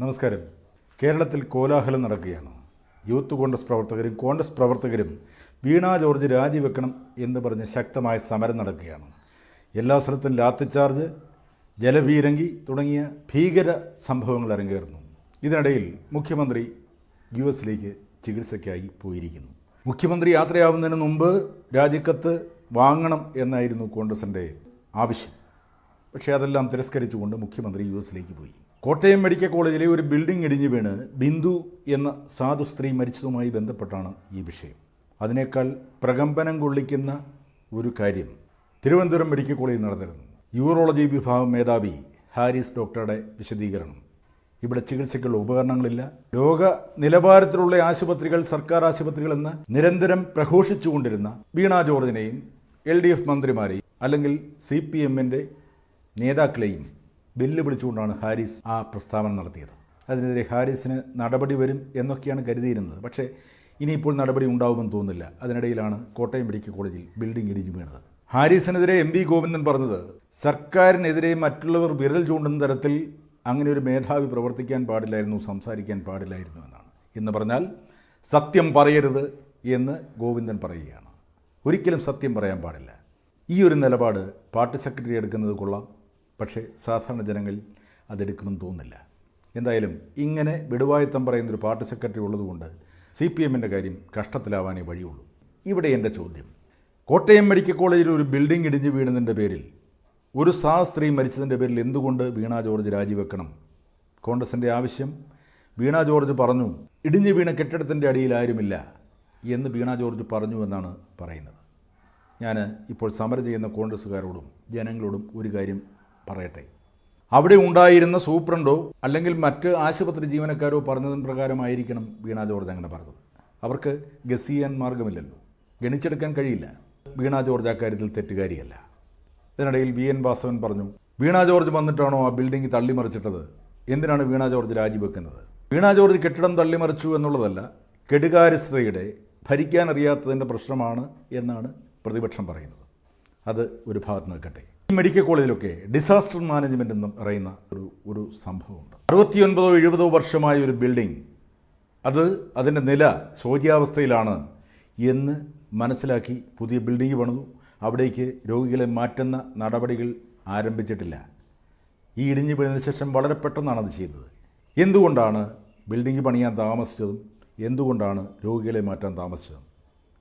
നമസ്കാരം. കേരളത്തിൽ കോലാഹലം നടക്കുകയാണ്. യൂത്ത് കോൺഗ്രസ് പ്രവർത്തകരും കോൺഗ്രസ് പ്രവർത്തകരും വീണ ജോർജ് രാജിവെക്കണം എന്ന് പറഞ്ഞ് ശക്തമായ സമരം നടക്കുകയാണ്. എല്ലാ സ്ഥലത്തും ലാത്തിച്ചാർജ് ജലപീരങ്കി തുടങ്ങിയ ഭീകര സംഭവങ്ങൾ അരങ്ങേറുന്നു. ഇതിനിടയിൽ മുഖ്യമന്ത്രി യു എസിലേക്ക് ചികിത്സയ്ക്കായി പോയിരിക്കുന്നു. മുഖ്യമന്ത്രി യാത്രയാവുന്നതിന് മുമ്പ് രാജിക്കത്ത് വാങ്ങണം എന്നായിരുന്നു കോൺഗ്രസിന്റെ ആവശ്യം. പക്ഷേ അതെല്ലാം തിരസ്കരിച്ചുകൊണ്ട് മുഖ്യമന്ത്രി യു എസിലേക്ക് പോയി. കോട്ടയം മെഡിക്കൽ കോളേജിലെ ഒരു ബിൽഡിംഗ് ഇടിഞ്ഞു വീണ് ബിന്ദു എന്ന സാധു സ്ത്രീ മരിച്ചതുമായി ബന്ധപ്പെട്ടാണ് ഈ വിഷയം. അതിനേക്കാൾ പ്രകമ്പനം കൊള്ളിക്കുന്ന ഒരു കാര്യം തിരുവനന്തപുരം മെഡിക്കൽ കോളേജിൽ നടന്നിരുന്നു. യൂറോളജി വിഭാഗം മേധാവി ഹാരിസ് ഡോക്ടറുടെ വിശദീകരണം. ഇവിടെ ചികിത്സയ്ക്കുള്ള ഉപകരണങ്ങളില്ല. ലോക നിലവാരത്തിലുള്ള ആശുപത്രികൾ സർക്കാർ ആശുപത്രികൾ എന്ന് നിരന്തരം പ്രഘോഷിച്ചുകൊണ്ടിരുന്ന വീണ ജോർജിനെയും എൽ ഡി എഫ് മന്ത്രിമാരെയും അല്ലെങ്കിൽ സി പി എമ്മിന്റെ നേതാക്കളെയും വെല്ലുവിളിച്ചുകൊണ്ടാണ് ഹാരിസ് ആ പ്രസ്താവന നടത്തിയത്. അതിനെതിരെ ഹാരിസിന് നടപടി വരും എന്നൊക്കെയാണ് കരുതിയിരുന്നത്. പക്ഷേ ഇനിയിപ്പോൾ നടപടി ഉണ്ടാവുമെന്ന് തോന്നുന്നില്ല. അതിനിടയിലാണ് കോട്ടയം മെഡിക്കൽ കോളേജിൽ ബിൽഡിംഗ് ഇടിഞ്ഞു വീണത്. ഹാരിസിനെതിരെ എം വി ഗോവിന്ദൻ പറഞ്ഞത് സർക്കാരിനെതിരെ മറ്റുള്ളവർ വിരൽ ചൂണ്ടുന്ന തരത്തിൽ അങ്ങനെ ഒരു മേധാവി പ്രവർത്തിക്കാൻ പാടില്ലായിരുന്നു സംസാരിക്കാൻ പാടില്ലായിരുന്നു എന്നാണ്. എന്ന് പറഞ്ഞാൽ സത്യം പറയരുത് എന്ന് ഗോവിന്ദൻ പറയുകയാണ്. ഒരിക്കലും സത്യം പറയാൻ പാടില്ല. ഈ ഒരു നിലപാട് പാർട്ടി സെക്രട്ടറി എടുക്കുന്നത് കൊള്ളാം. പക്ഷേ സാധാരണ ജനങ്ങൾ അതെടുക്കുമെന്ന് തോന്നുന്നില്ല. എന്തായാലും ഇങ്ങനെ വിടുവായത്തം പറയുന്നൊരു പാർട്ടി സെക്രട്ടറി ഉള്ളതുകൊണ്ട് സി പി എമ്മിന്റെ കാര്യം കഷ്ടത്തിലാവാനേ വഴിയുള്ളൂ. ഇവിടെ എന്റെ ചോദ്യം. കോട്ടയം മെഡിക്കൽ കോളേജിൽ ഒരു ബിൽഡിംഗ് ഇടിഞ്ഞ് വീണതിന്റെ പേരിൽ ഒരു സാ സ്ത്രീ മരിച്ചതിന്റെ പേരിൽ എന്തുകൊണ്ട് വീണ ജോർജ് രാജിവെക്കണം? കോൺഗ്രസിന്റെ ആവശ്യം? വീണ ജോർജ് പറഞ്ഞു ഇടിഞ്ഞു വീണ കെട്ടിടത്തിന്റെ അടിയിൽ ആരുമില്ല എന്ന് വീണ ജോർജ് പറഞ്ഞു എന്നാണ് പറയുന്നത്. ഞാൻ ഇപ്പോൾ സമരം ചെയ്യുന്ന കോൺഗ്രസ്സുകാരോടും ജനങ്ങളോടും ഒരു കാര്യം പറയട്ടെ. അവിടെ ഉണ്ടായിരുന്ന സൂപ്രണ്ടോ അല്ലെങ്കിൽ മറ്റ് ആശുപത്രി ജീവനക്കാരോ പറഞ്ഞതിന് പ്രകാരമായിരിക്കണം വീണ ജോർജ് അങ്ങനെ പറഞ്ഞത്. അവർക്ക് ഗസ് ചെയ്യാൻ മാർഗമില്ലല്ലോ. ഗണിച്ചെടുക്കാൻ കഴിയില്ല. വീണ ജോർജ് അക്കാര്യത്തിൽ തെറ്റുകാരിയല്ല. ഇതിനിടയിൽ വി എൻ വാസവൻ പറഞ്ഞു വീണ ജോർജ് വന്നിട്ടാണോ ആ ബിൽഡിംഗ് തള്ളിമറിച്ചിട്ടത്? എന്തിനാണ് വീണ ജോർജ് രാജിവെക്കുന്നത്? വീണ ജോർജ് കെട്ടിടം തള്ളിമറിച്ചു എന്നുള്ളതല്ല കെടുകാര്യസ്ഥതയുടെ ഭരിക്കാനറിയാത്തതിന്റെ പ്രശ്നമാണ് എന്നാണ് പ്രതിപക്ഷം പറയുന്നത്. അത് ഒരു ഭാഗത്ത് നിൽക്കട്ടെ. മെഡിക്കൽ കോളേജിലൊക്കെ ഡിസാസ്റ്റർ മാനേജ്മെന്റ് എന്ന് പറയുന്ന ഒരു ഒരു സംഭവമുണ്ട്. അറുപത്തിയൊൻപതോ എഴുപതോ വർഷമായ ഒരു ബിൽഡിംഗ് അത് അതിന്റെ നില ശോചിയാവസ്ഥയിലാണ് എന്ന് മനസ്സിലാക്കി പുതിയ ബിൽഡിംഗ് പണിതു. അവിടേക്ക് രോഗികളെ മാറ്റുന്ന നടപടികൾ ആരംഭിച്ചിട്ടില്ല. ഈ ഇടിഞ്ഞു വീണതിന് ശേഷം വളരെ പെട്ടെന്നാണ് അത് ചെയ്തത്. എന്തുകൊണ്ടാണ് ബിൽഡിംഗ് പണിയാൻ താമസിച്ചതും എന്തുകൊണ്ടാണ് രോഗികളെ മാറ്റാൻ താമസിച്ചതും?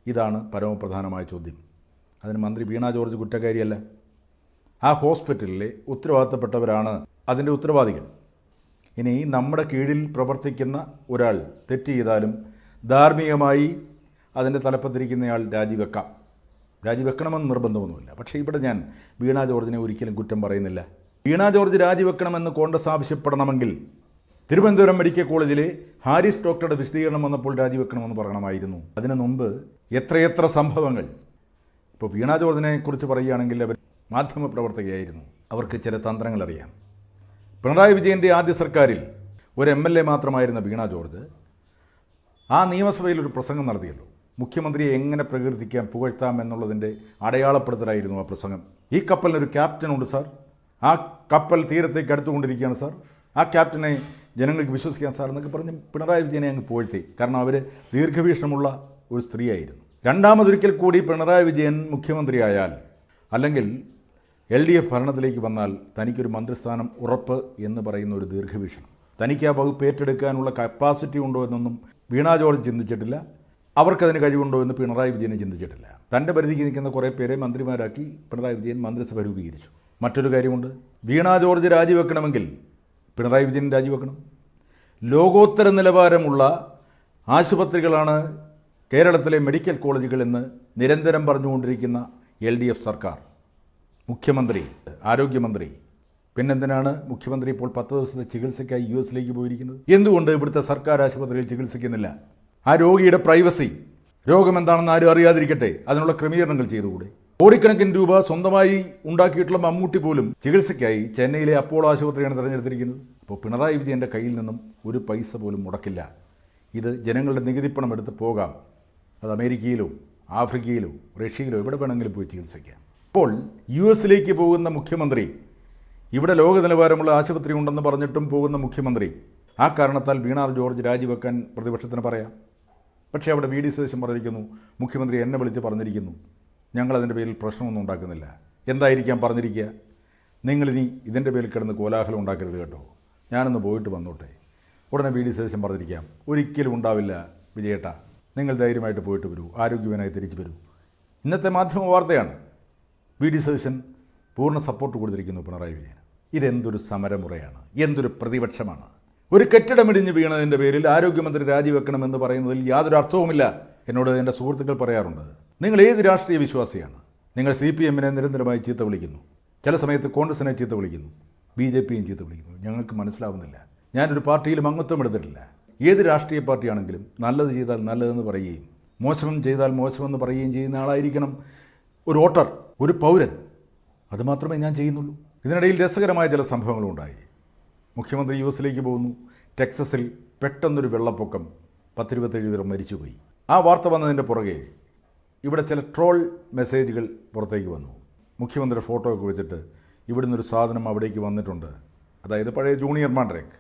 ഇതാണ് പരമപ്രധാനമായ ചോദ്യം. അതിന് മന്ത്രി വീണ ജോർജ് കുറ്റക്കാരിയല്ല. ആ ഹോസ്പിറ്റലിലെ ഉത്തരവാദിത്തപ്പെട്ടവരാണ് അതിന്റെ ഉത്തരവാദികൾ. ഇനി നമ്മുടെ കീഴിൽ പ്രവർത്തിക്കുന്ന ഒരാൾ തെറ്റ് ചെയ്താലും ധാർമ്മികമായി അതിന്റെ തലപ്പത്തിരിക്കുന്നയാൾ രാജിവെക്കാം. രാജിവെക്കണമെന്ന് നിർബന്ധമൊന്നുമില്ല. പക്ഷേ ഇവിടെ ഞാൻ വീണാ ജോർജിനെ ഒരിക്കലും കുറ്റം പറയുന്നില്ല. വീണാ ജോർജ് രാജിവെക്കണമെന്ന് കോൺഗ്രസ് ആവശ്യപ്പെടണമെങ്കിൽ തിരുവനന്തപുരം മെഡിക്കൽ കോളേജിലെ ഹാരിസ് ഡോക്ടറുടെ വിശദീകരണം വന്നപ്പോൾ രാജിവെക്കണമെന്ന് പറയണമായിരുന്നു. അതിനു മുമ്പ് എത്രയെത്ര സംഭവങ്ങൾ. ഇപ്പോൾ വീണാ ജോർജിനെ കുറിച്ച് പറയുകയാണെങ്കിൽ അവർ മാധ്യമപ്രവർത്തകയായിരുന്നു. അവർക്ക് ചില തന്ത്രങ്ങൾ അറിയാം. പിണറായി വിജയന്റെ ആദ്യ സർക്കാരിൽ ഒരു എം എൽ എ മാത്രമായിരുന്ന വീണ ജോർജ് ആ നിയമസഭയിൽ ഒരു പ്രസംഗം നടത്തിയല്ലോ. മുഖ്യമന്ത്രിയെ എങ്ങനെ പ്രകീർത്തിക്കാം പുകഴ്ത്താം എന്നുള്ളതിന്റെ അടയാളപ്പെടുത്തലായിരുന്നു ആ പ്രസംഗം. ഈ കപ്പലിനൊരു ക്യാപ്റ്റനുണ്ട് സാർ. ആ കപ്പൽ തീരത്തേക്ക് അടുത്തുകൊണ്ടിരിക്കുകയാണ് സാർ. ആ ക്യാപ്റ്റനെ ജനങ്ങൾക്ക് വിശ്വസിക്കാൻ സാർ എന്നൊക്കെ പറഞ്ഞ് പിണറായി വിജയനെ അങ്ങ് പുകഴ്ത്തി. കാരണം അവർ ദീർഘവീക്ഷണമുള്ള ഒരു സ്ത്രീയായിരുന്നു. രണ്ടാമതൊരിക്കൽ കൂടി പിണറായി വിജയൻ മുഖ്യമന്ത്രിയായാൽ അല്ലെങ്കിൽ എൽ ഡി എഫ് ഭരണത്തിലേക്ക് വന്നാൽ തനിക്കൊരു മന്ത്രിസ്ഥാനം ഉറപ്പ് എന്ന് പറയുന്ന ഒരു ദീർഘവീക്ഷണം. തനിക്ക് ആ വകുപ്പ് ഏറ്റെടുക്കാനുള്ള കപ്പാസിറ്റി ഉണ്ടോ എന്നൊന്നും വീണ ജോർജ് ചിന്തിച്ചിട്ടില്ല. അവർക്കതിന് കഴിവുണ്ടോ എന്ന് പിണറായി വിജയനെ ചിന്തിച്ചിട്ടില്ല. തന്റെ പരിധിക്ക് നിൽക്കുന്ന കുറേ പേരെ മന്ത്രിമാരാക്കി പിണറായി വിജയൻ മന്ത്രിസഭ രൂപീകരിച്ചു. മറ്റൊരു കാര്യമുണ്ട്. വീണ ജോർജ് രാജിവെക്കണമെങ്കിൽ പിണറായി വിജയൻ രാജിവെക്കണം. ലോകോത്തര നിലവാരമുള്ള ആശുപത്രികളാണ് കേരളത്തിലെ മെഡിക്കൽ കോളേജുകൾ എന്ന് നിരന്തരം പറഞ്ഞുകൊണ്ടിരിക്കുന്ന എൽ ഡി എഫ് സർക്കാർ. മുഖ്യമന്ത്രി ആരോഗ്യമന്ത്രി പിന്നെന്തിനാണ് മുഖ്യമന്ത്രി ഇപ്പോൾ പത്ത് ദിവസത്തെ ചികിത്സയ്ക്കായി യു എസിലേക്ക് പോയിരിക്കുന്നത്? എന്തുകൊണ്ട് ഇവിടുത്തെ സർക്കാർ ആശുപത്രിയിൽ ചികിത്സിക്കുന്നില്ല? ആ രോഗിയുടെ പ്രൈവസി രോഗം എന്താണെന്ന് ആരും അറിയാതിരിക്കട്ടെ അതിനുള്ള ക്രമീകരണങ്ങൾ ചെയ്തുകൂടെ? കോടിക്കണക്കിന് രൂപ സ്വന്തമായി ഉണ്ടാക്കിയിട്ടുള്ള മമ്മൂട്ടി പോലും ചികിത്സയ്ക്കായി ചെന്നൈയിലെ അപ്പോളോ ആശുപത്രിയാണ് തിരഞ്ഞെടുത്തിരിക്കുന്നത്. അപ്പോൾ പിണറായി വിജയന്റെ കയ്യിൽ നിന്നും ഒരു പൈസ പോലും മുടക്കില്ല. ഇത് ജനങ്ങളുടെ നികുതിപ്പണം എടുത്ത് പോകാം. അത് അമേരിക്കയിലോ ആഫ്രിക്കയിലോ റഷ്യയിലോ എവിടെ വേണമെങ്കിലും പോയി ചികിത്സിക്കാം. ഇപ്പോൾ യു എസിലേക്ക് പോകുന്ന മുഖ്യമന്ത്രി ഇവിടെ ലോക നിലവാരമുള്ള ആശുപത്രി ഉണ്ടെന്ന് പറഞ്ഞിട്ടും പോകുന്ന മുഖ്യമന്ത്രി ആ കാരണത്താൽ വീണ ജോർജ് രാജിവെക്കാൻ പ്രതിപക്ഷത്തിന് പറയാം. പക്ഷേ അവിടെ വി ഡി സതീശൻ പറഞ്ഞിരിക്കുന്നു മുഖ്യമന്ത്രി എന്നെ വിളിച്ച് പറഞ്ഞിരിക്കുന്നു. ഞങ്ങളതിന്റെ പേരിൽ പ്രശ്നമൊന്നും ഉണ്ടാക്കുന്നില്ല. എന്തായിരിക്കാം പറഞ്ഞിരിക്കുക? നിങ്ങളിനി ഇതിന്റെ പേരിൽ കിടന്ന് കോലാഹലം ഉണ്ടാക്കരുത് കേട്ടോ. ഞാനൊന്ന് പോയിട്ട് വന്നോട്ടെ. ഉടനെ വി ഡി സതീശൻ പറഞ്ഞിരിക്കാം ഒരിക്കലും ഉണ്ടാവില്ല വിജയേട്ട. നിങ്ങൾ ധൈര്യമായിട്ട് പോയിട്ട് വരൂ ആരോഗ്യവാനായി തിരിച്ചു വരൂ. ഇന്നത്തെ മാധ്യമ വാർത്തയാണ്. വി ഡി സതീശൻ പൂർണ സപ്പോർട്ട് കൊടുത്തിരിക്കുന്നു പിണറായി വിജയൻ ഇതെന്തൊരു സമരമുറയാണ് എന്തൊരു പ്രതിപക്ഷമാണ്. ഒരു കെട്ടിടമിടിഞ്ഞ് വീണതിന്റെ പേരിൽ ആരോഗ്യമന്ത്രി രാജിവെക്കണമെന്ന് പറയുന്നതിൽ യാതൊരു അർത്ഥവുമില്ല എന്നോട് എന്റെ സുഹൃത്തുക്കൾ പറയാറുണ്ട്. നിങ്ങൾ ഏത് രാഷ്ട്രീയ വിശ്വാസിയാണ്? നിങ്ങൾ സി പി എമ്മിനെ നിരന്തരമായി ചീത്ത വിളിക്കുന്നു. ചില സമയത്ത് കോൺഗ്രസിനെ ചീത്ത വിളിക്കുന്നു. ബി ജെ പിയും ചീത്ത വിളിക്കുന്നു. ഞങ്ങൾക്ക് മനസ്സിലാവുന്നില്ല. ഞാനൊരു പാർട്ടിയിലും അംഗത്വം എടുത്തിട്ടില്ല. ഏത് രാഷ്ട്രീയ പാർട്ടിയാണെങ്കിലും നല്ലത് ചെയ്താൽ നല്ലതെന്ന് പറയുകയും മോശം ചെയ്താൽ മോശമെന്ന് പറയുകയും ചെയ്യുന്ന ആളായിരിക്കണം ഒരു വോട്ടർ. ഒരു പൗരൻ. അതുമാത്രമേ ഞാൻ ചെയ്യുന്നുള്ളൂ. ഇതിനിടയിൽ രസകരമായ ചില സംഭവങ്ങളും ഉണ്ടായി. മുഖ്യമന്ത്രി യു എസിലേക്ക് പോകുന്നു. ടെക്സസിൽ പെട്ടെന്നൊരു വെള്ളപ്പൊക്കം പത്തിരുപത്തേഴ് പേർ മരിച്ചുപോയി. ആ വാർത്ത വന്നതിന്റെ പുറകെ ഇവിടെ ചില ട്രോൾ മെസ്സേജുകൾ പുറത്തേക്ക് വന്നു. മുഖ്യമന്ത്രിയുടെ ഫോട്ടോ ഒക്കെ വെച്ചിട്ട് ഇവിടുന്ന് ഒരു സാധനം അവിടേക്ക് വന്നിട്ടുണ്ട്. അതായത് പഴയ ജൂനിയർ മാൻഡ്രേക്ക്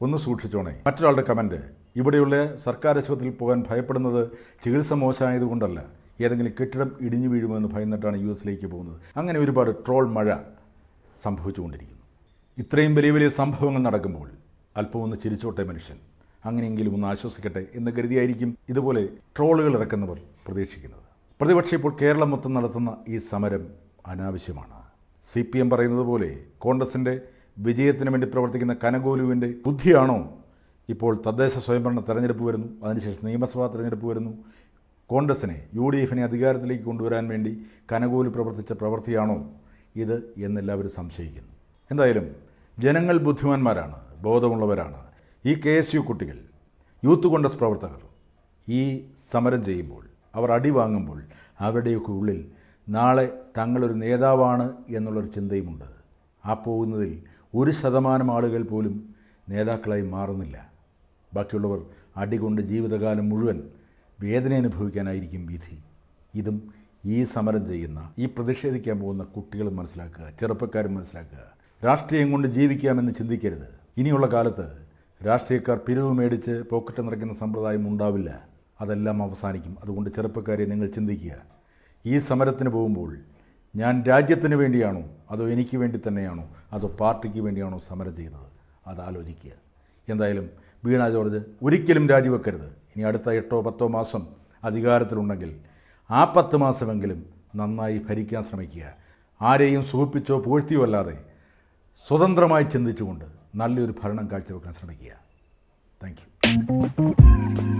ഒന്ന് സൂക്ഷിച്ചോണേ. മറ്റൊരാളുടെ കമന്റ് ഇവിടെയുള്ള സർക്കാർ ആശുപത്രിയിൽ പോകാൻ ഭയപ്പെടുന്നത് ചികിത്സ മോശമായതുകൊണ്ടല്ല. ഏതെങ്കിലും കെട്ടിടം ഇടിഞ്ഞു വീഴുമെന്ന് ഭയന്നിട്ടാണ് യു എസിലേക്ക് പോകുന്നത്. അങ്ങനെ ഒരുപാട് ട്രോൾ മഴ സംഭവിച്ചുകൊണ്ടിരിക്കുന്നു. ഇത്രയും വലിയ വലിയ സംഭവങ്ങൾ നടക്കുമ്പോൾ അല്പം ഒന്ന് ചിരിച്ചോട്ടെ മനുഷ്യൻ. അങ്ങനെയെങ്കിലും ഒന്ന് ആശ്വസിക്കട്ടെ എന്ന് കരുതിയായിരിക്കും ഇതുപോലെ ട്രോളുകൾ ഇറക്കുന്നവർ പ്രതീക്ഷിക്കുന്നത്. പ്രതിപക്ഷം ഇപ്പോൾ കേരളം മൊത്തം നടത്തുന്ന ഈ സമരം അനാവശ്യമാണ്. സി പി എം പറയുന്നത് പോലെ കോൺഗ്രസിന്റെ വിജയത്തിന് വേണ്ടി പ്രവർത്തിക്കുന്ന കനഗോലുവിന്റെ ബുദ്ധിയാണോ ഇപ്പോൾ തദ്ദേശ സ്വയംഭരണ തെരഞ്ഞെടുപ്പ് വരുന്നു അതിനുശേഷം നിയമസഭാ തെരഞ്ഞെടുപ്പ് വരുന്നു കോൺഗ്രസിനെ യു ഡി എഫിനെ അധികാരത്തിലേക്ക് കൊണ്ടുവരാൻ വേണ്ടി കനകൂലി പ്രവർത്തിച്ച പ്രവൃത്തിയാണോ ഇത് എന്നെല്ലാവരും സംശയിക്കുന്നു. എന്തായാലും ജനങ്ങൾ ബുദ്ധിമാന്മാരാണ് ബോധമുള്ളവരാണ്. ഈ കെ എസ് യു കുട്ടികൾ യൂത്ത് കോൺഗ്രസ് പ്രവർത്തകർ ഈ സമരം ചെയ്യുമ്പോൾ അവർ അടി വാങ്ങുമ്പോൾ അവരുടെയൊക്കെ ഉള്ളിൽ നാളെ തങ്ങളൊരു നേതാവാണ് എന്നുള്ളൊരു ചിന്തയുമുണ്ട്. ആ പോകുന്നതിൽ ഒരു ശതമാനം ആളുകൾ പോലും നേതാക്കളായി മാറുന്നില്ല. ബാക്കിയുള്ളവർ അടികൊണ്ട് ജീവിതകാലം മുഴുവൻ വേദന അനുഭവിക്കാനായിരിക്കും വിധി. ഇതും ഈ സമരം ചെയ്യുന്ന ഈ പ്രതിഷേധിക്കാൻ പോകുന്ന കുട്ടികൾ മനസ്സിലാക്കുക ചെറുപ്പക്കാരും മനസ്സിലാക്കുക. രാഷ്ട്രീയം കൊണ്ട് ജീവിക്കാമെന്ന് ചിന്തിക്കരുത്. ഇനിയുള്ള കാലത്ത് രാഷ്ട്രീയക്കാർ പിരിവ് മേടിച്ച് പോക്കറ്റ് നിറയ്ക്കുന്ന സമ്പ്രദായം ഉണ്ടാവില്ല. അതെല്ലാം അവസാനിക്കും. അതുകൊണ്ട് ചെറുപ്പക്കാരെ നിങ്ങൾ ചിന്തിക്കുക. ഈ സമരത്തിന് പോകുമ്പോൾ ഞാൻ രാജ്യത്തിന് വേണ്ടിയാണോ അതോ എനിക്ക് വേണ്ടി തന്നെയാണോ അതോ പാർട്ടിക്ക് വേണ്ടിയാണോ സമരം ചെയ്യുന്നത്? അത് ആലോചിക്കുക. എന്തായാലും വീണ ജോർജ് ഒരിക്കലും രാജിവെക്കരുത്. ഇനി അടുത്ത എട്ടോ പത്തോ മാസം അധികാരത്തിലുണ്ടെങ്കിൽ ആ പത്ത് മാസമെങ്കിലും നന്നായി ഭരിക്കാൻ ശ്രമിക്കുക. ആരെയും സുഖിപ്പിച്ചോ പൂഴ്ത്തിയോ അല്ലാതെ സ്വതന്ത്രമായി ചിന്തിച്ചുകൊണ്ട് നല്ലൊരു ഭരണം കാഴ്ചവെക്കാൻ ശ്രമിക്കുക. Thank you